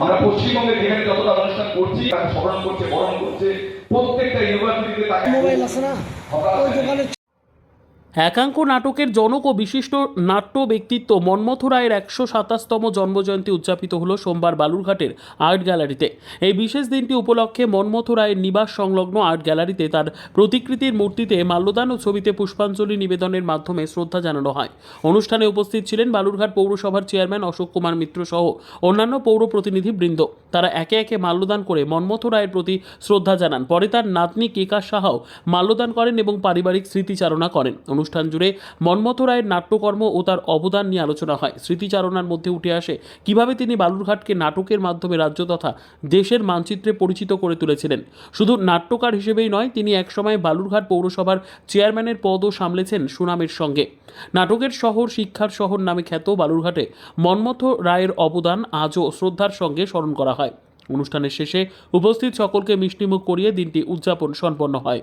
আমরা পশ্চিমবঙ্গে যেখানে যতটা অনুষ্ঠান করছি তাকে স্মরণ করছে বরণ করছে প্রত্যেকটা ইউনিভার্সিটিতে তাকে মোবাইল আছে না? ওই দোকানে একাঙ্ক নাটকের জনক ও বিশিষ্ট নাট্য ব্যক্তিত্ব মন্মথ রায়ের একশো সাতাশতম জন্মজয়ন্তী উদযাপিত হল সোমবার বালুরঘাটের আর্ট গ্যালারিতে। এই বিশেষ দিনটি উপলক্ষে মন্মথ রায়ের নিবাস সংলগ্ন আর্ট গ্যালারিতে তার প্রতিকৃতির মূর্তিতে মাল্যদান ও ছবিতে পুষ্পাঞ্জলি নিবেদনের মাধ্যমে শ্রদ্ধা জানানো হয়। অনুষ্ঠানে উপস্থিত ছিলেন বালুরঘাট পৌরসভার চেয়ারম্যান অশোক কুমার মিত্র সহ অন্যান্য পৌর প্রতিনিধিবৃন্দ। তারা একে একে মাল্যদান করে মন্মথ রায়ের প্রতি শ্রদ্ধা জানান। পরে তার নাতনি কেকা সাহাও মাল্যদান করেন এবং পারিবারিক স্মৃতিচারণা করেন। অনুষ্ঠান জুড়ে মন্মথ রায়ের নাট্যকর্ম ও তার অবদান নিয়ে আলোচনা হয়। স্মৃতিচারণার মধ্যে উঠে আসে কীভাবে তিনি বালুরঘাটকে নাটকের মাধ্যমে রাজ্য তথা দেশের মানচিত্রে পরিচিত করে তুলেছিলেন। শুধু নাট্যকার হিসেবেই নয়, তিনি একসময় বালুরঘাট পৌরসভার চেয়ারম্যানের পদও সামলেছেন সুনামের সঙ্গে। নাটকের শহর শিক্ষার শহর নামে খ্যাত বালুরঘাটে মন্মথ রায়ের অবদান আজও শ্রদ্ধার সঙ্গে স্মরণ করা হয়। অনুষ্ঠানের শেষে উপস্থিত সকলকে মিষ্টিমুখ করিয়ে দিনটি উদযাপন সম্পন্ন হয়।